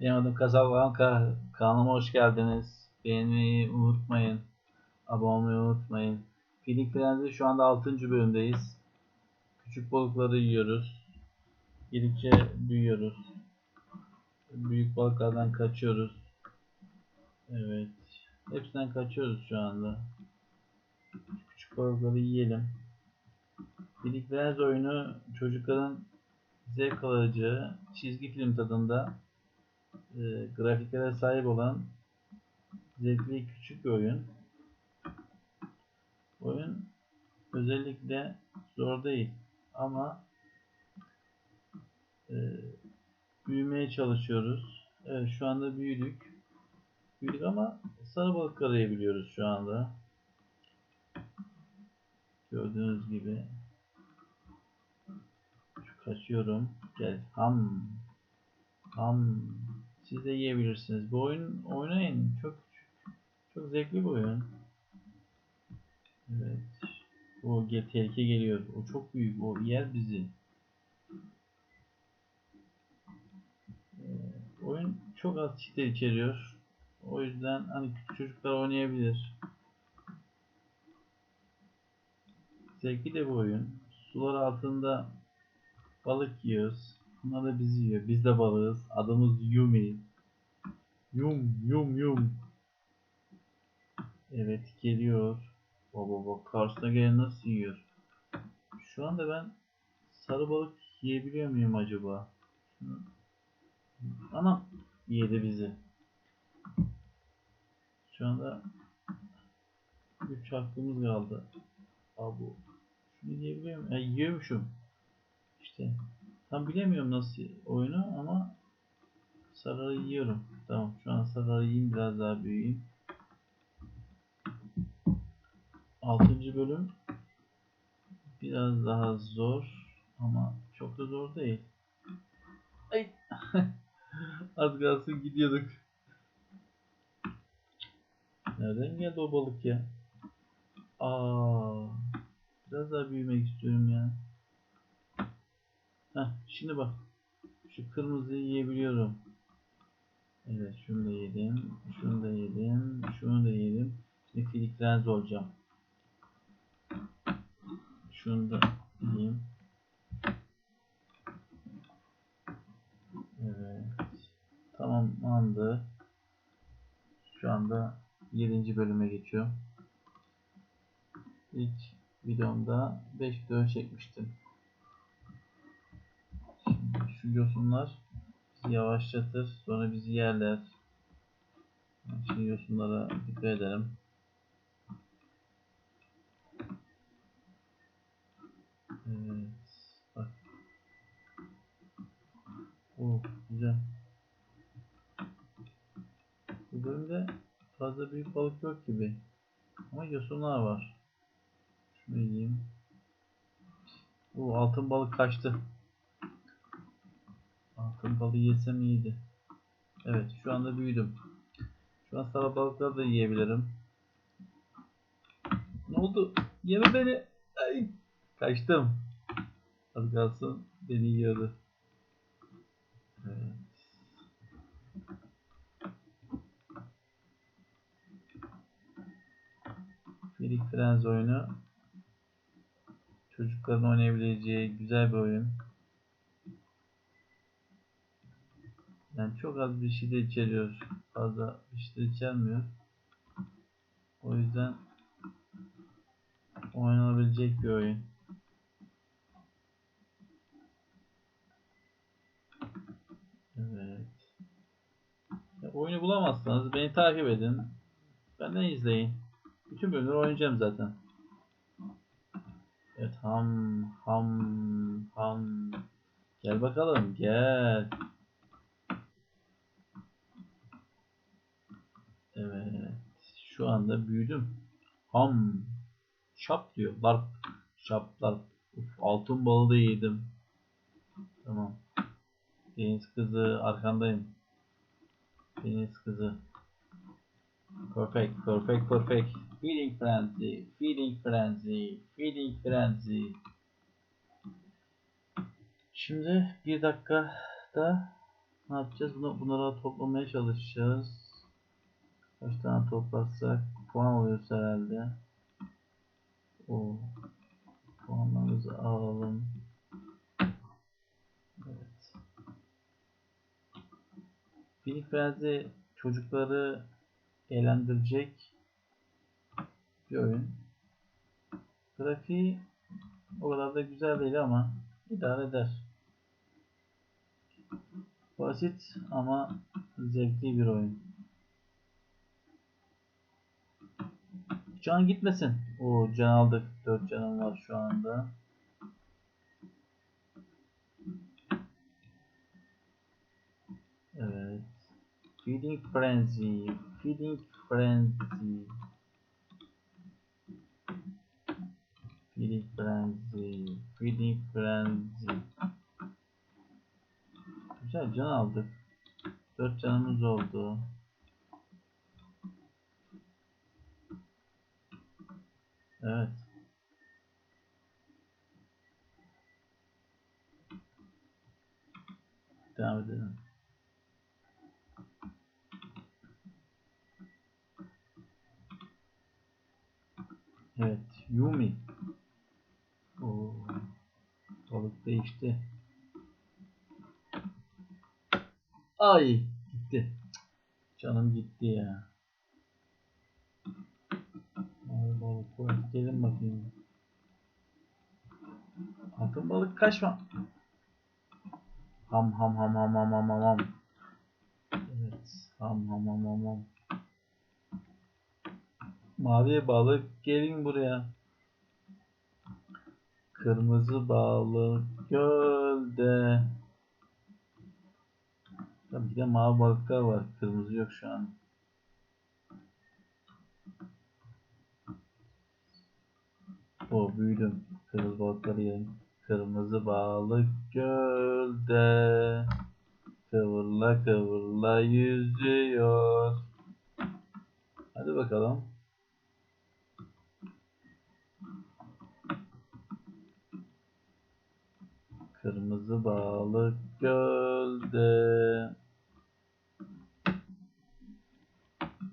Adım Casablanca. Kanalıma hoş geldiniz. Beğenmeyi unutmayın. Abone olmayı unutmayın. Feeding Frenzy'de şu anda 6. bölümdeyiz. Küçük balıkları yiyoruz. Yedikçe büyüyoruz. Büyük balıklardan kaçıyoruz. Evet. Hepsinden kaçıyoruz şu anda. Küçük balıkları yiyelim. Feeding Frenzy oyunu çocukların zevk alacağı çizgi film tadında e, grafiklere sahip olan zevkli küçük bir oyun. Oyun özellikle zor değil ama e, büyümeye çalışıyoruz. Evet şu anda büyüdük. Büyüdük ama sarı balık arayabiliyoruz şu anda. Gördüğünüz gibi. Şu kaçıyorum. Gel. Ham. Ham. Siz de yiyebilirsiniz. Bu oyun oynayın. Çok çok zevkli bir oyun. Evet. O tehlike geliyor. O çok büyük. O yer bizi. Ee, oyun çok az çiğde içeriyor. O yüzden hani küçük çocuklar oynayabilir. Zevkli de bu oyun. Sular altında balık yiyoruz. Bunlar da bizi yiyor. Biz de balığız. Adımız Yumi. Yum yum yum. Evet geliyor. Baba bak karşısına gelen nasıl yiyor? Şu anda ben sarı balık yiyebiliyor muyum acaba? Anam yedi bizi. Şu anda 3 hakkımız kaldı. Abi şunu yiyebiliyor muyum? Ya, yiyormuşum. İşte tam bilemiyorum nasıl oyunu ama sararı yiyorum. Tamam şu an sararı yiyeyim biraz daha büyüyeyim. 6. bölüm biraz daha zor ama çok da zor değil. Ay. Az kalsın gidiyorduk. Nereden geldi o balık ya? Aa, biraz daha büyümek istiyorum ya. Heh, şimdi bak. Şu kırmızıyı yiyebiliyorum. Evet şunu da yedim. Şunu da yedim. Şunu da yedim. Şimdi filiklenz olacağım. Şunu da yiyeyim. Evet. Tamamlandı. Şu anda 7. bölüme geçiyorum. İlk videomda 5 video çekmiştim. Şimdi şu yosunlar yavaşlatır. Sonra bizi yerler. Şimdi yosunlara dikkat edelim. Evet. Bak. Oh güzel. Bu bölümde fazla büyük balık yok gibi. Ama yosunlar var. Şunu yiyeyim. Bu altın balık kaçtı. Balığı yesem iyiydi. Evet şu anda büyüdüm. Şu an sarı balıkları da yiyebilirim. Ne oldu? Yeme beni. Ay. Kaçtım. Az kalsın beni yiyordu. Evet. Filik Frenz oyunu çocukların oynayabileceği güzel bir oyun. Yani çok az bir şey de içeriyor. Fazla bir şey de içermiyor. O yüzden oynanabilecek bir oyun. Evet. Ya, oyunu bulamazsanız beni takip edin. Benden izleyin. Bütün bölümleri oynayacağım zaten. Evet ham ham ham. Gel bakalım gel. Evet. Şu anda büyüdüm. Ham. Şap diyor. Larp. Şap larp. Uf, altın balığı da yedim. Tamam. Deniz kızı arkandayım. Deniz kızı. Perfect, perfect, perfect. Feeding frenzy, feeding frenzy, feeding frenzy. Şimdi bir dakikada Ne yapacağız? Bunu, bunları toplamaya çalışacağız. Kaç tane toplarsak puan alıyoruz herhalde. O puanlarımızı alalım. Evet. Philip Frenzy çocukları eğlendirecek bir oyun. Grafiği o kadar da güzel değil ama idare eder. Basit ama zevkli bir oyun. Can gitmesin. O can aldık. 4 canım var şu anda. Evet. Feeding Frenzy. Feeding Frenzy. Feeding Frenzy. Feeding Frenzy. Güzel can aldık. 4 canımız oldu. Evet. Devam edelim. Evet, Yumi. Oo, balık değişti. Ay, gitti. Canım gitti ya. Gelin bakayım. Altın balık kaçma. Ham ham ham ham ham ham ham. Evet. Ham ham ham ham ham. Mavi balık gelin buraya. Kırmızı balık gölde. Tabii ki de mavi balıklar var. Kırmızı yok şu an. O büyüdüm. Kırmızı balıkları. Kırmızı balık gölde. Kıvırla kıvırla yüzüyor. Hadi bakalım. Kırmızı balık gölde.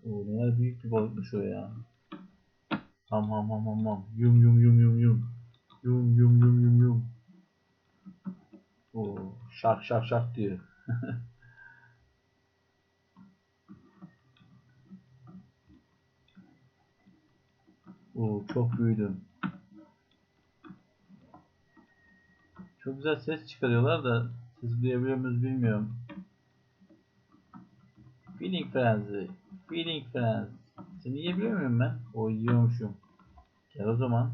O ne büyük bir balıkmış o ya. Ham ham ham ham ham. Yum yum yum yum yum. Yum yum yum yum yum. Oo, şak şak şak diyor. Oo, çok büyüdüm. Çok güzel ses çıkarıyorlar da siz duyabiliyor musunuz bilmiyorum. Feeling Frenzy. Feeling Frenzy. Seni yiyebiliyor muyum ben? O yiyormuşum. Gel o zaman.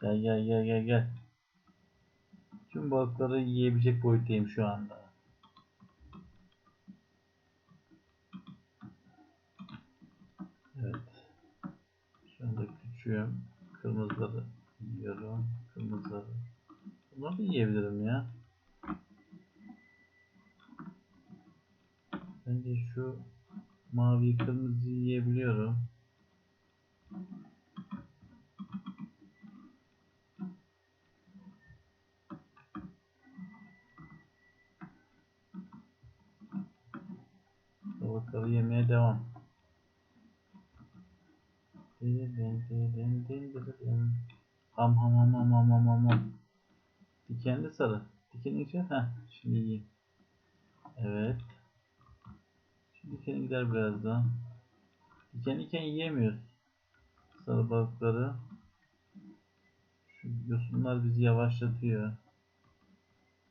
Gel gel gel gel gel. Tüm balıkları yiyebilecek boyuttayım şu anda. Evet. Şu anda küçüğüm. Kırmızıları yiyorum. Kırmızıları. Bunları da yiyebilirim ya. Bence şu mavi kırmızı yiyebiliyorum. Balıkları yemeye devam. Ham ham ham ham ham ham ham. Dikenli sarı. Dikeni içe. Heh, şimdi yiyeyim. Evet. Dikeni gider birazdan. Dikenliyken yiyemiyoruz. Sarı balıkları. Şu yosunlar bizi yavaşlatıyor.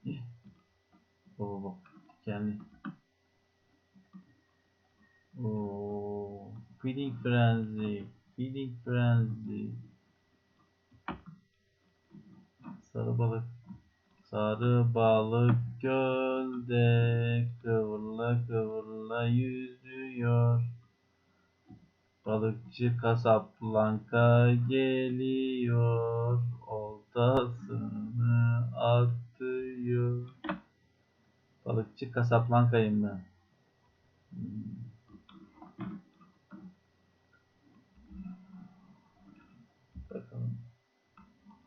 Eh. Baba bak. Dikenli. Oo, feeding frenzy, feeding frenzy. Sarı balık. Sarı balık gölde kıvrıla kıvrıla yüzüyor. Balıkçı Casablanca geliyor. Oltasını atıyor. Balıkçı Casablanca'yım ben. Hmm. Bakalım.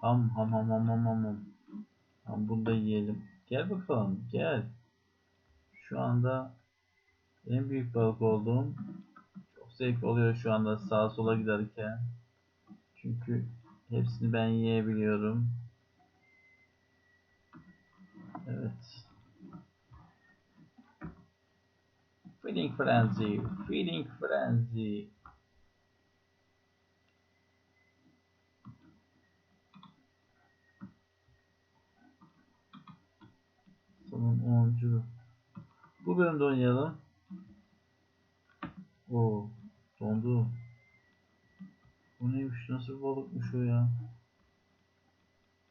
Ham ham ham ham ham ham Ham bunu da yiyelim. Gel bakalım gel. Şu anda en büyük balık oldum. Çok zevk oluyor şu anda sağa sola giderken. Çünkü hepsini ben yiyebiliyorum. Evet. Feeding frenzy, feeding frenzy. 10. Bu bölümde oynayalım. Oo, dondu. Bu neymiş? Nasıl balıkmış o ya?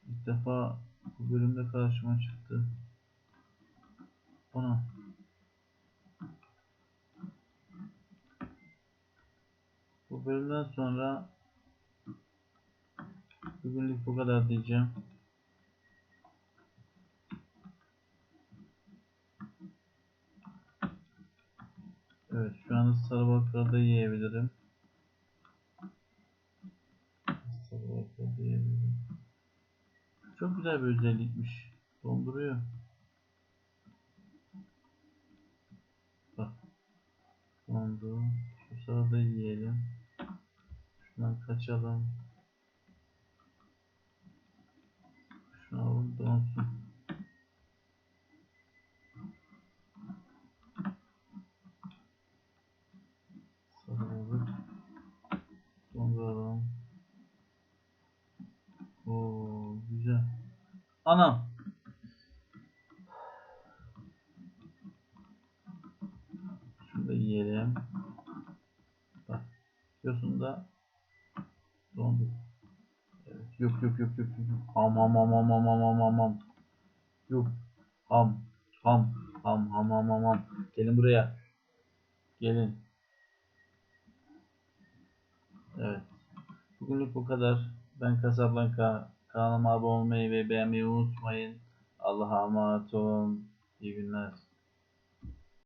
İlk defa bu bölümde karşıma çıktı. Ana. Bu bölümden sonra bugünlük bu kadar diyeceğim. Evet şu anda sarı balıkları da yiyebilirim. Sarı balıkları da yiyebilirim. Çok güzel bir özellikmiş. Donduruyor. Bak. Dondu. Şu sarı da yiyelim. Şundan kaçalım. Şunu alalım donsun. Anam. Şunu da yiyelim. Bak. Diyorsun da dondu. Evet. Yok yok yok yok. yok. Am am am am am am am am. Yok. Am. Ham. Ham ham ham ham ham. Gelin buraya. Gelin. Evet. Bugünlük bu kadar. Ben Casablanca Kanalıma abone olmayı ve beğenmeyi unutmayın. Allah'a emanet olun. İyi günler.